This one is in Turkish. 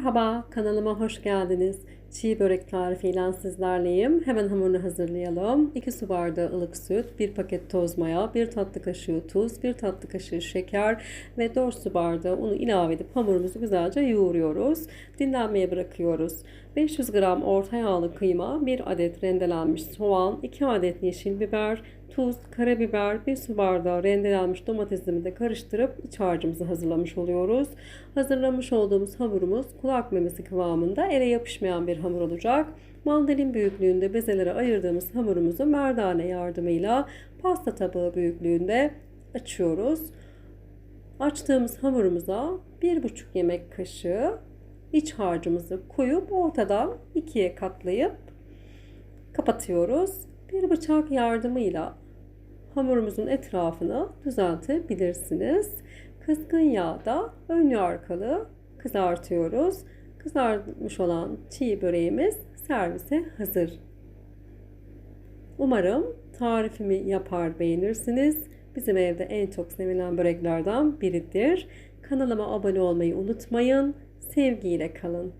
Merhaba, kanalıma hoş geldiniz. Çiğ börek tarifiyle sizlerleyim. Hemen hamurunu hazırlayalım. 2 su bardağı ılık süt, 1 paket toz maya, 1 tatlı kaşığı tuz, 1 tatlı kaşığı şeker ve 4 su bardağı unu ilave edip hamurumuzu güzelce yoğuruyoruz. Dinlenmeye bırakıyoruz. 500 gram orta yağlı kıyma, 1 adet rendelenmiş soğan, 2 adet yeşil biber, tuz, karabiber, 1 su bardağı rendelenmiş domatesimi de karıştırıp iç harcımızı hazırlamış oluyoruz. Hazırlamış olduğumuz hamurumuz kulak memesi kıvamında ele yapışmayan bir hamur olacak. Mandalin büyüklüğünde bezelere ayırdığımız hamurumuzu merdane yardımıyla pasta tabağı büyüklüğünde açıyoruz. Açtığımız hamurumuza 1,5 yemek kaşığı iç harcımızı koyup ortadan ikiye katlayıp kapatıyoruz. Bir bıçak yardımıyla hamurumuzun etrafını düzeltebilirsiniz. Kızgın yağda önlü arkalı kızartıyoruz. Kızarmış olan çiğ böreğimiz servise hazır. Umarım tarifimi yapar beğenirsiniz. Bizim evde en çok sevilen böreklerden biridir. Kanalıma abone olmayı unutmayın. Sevgiyle kalın.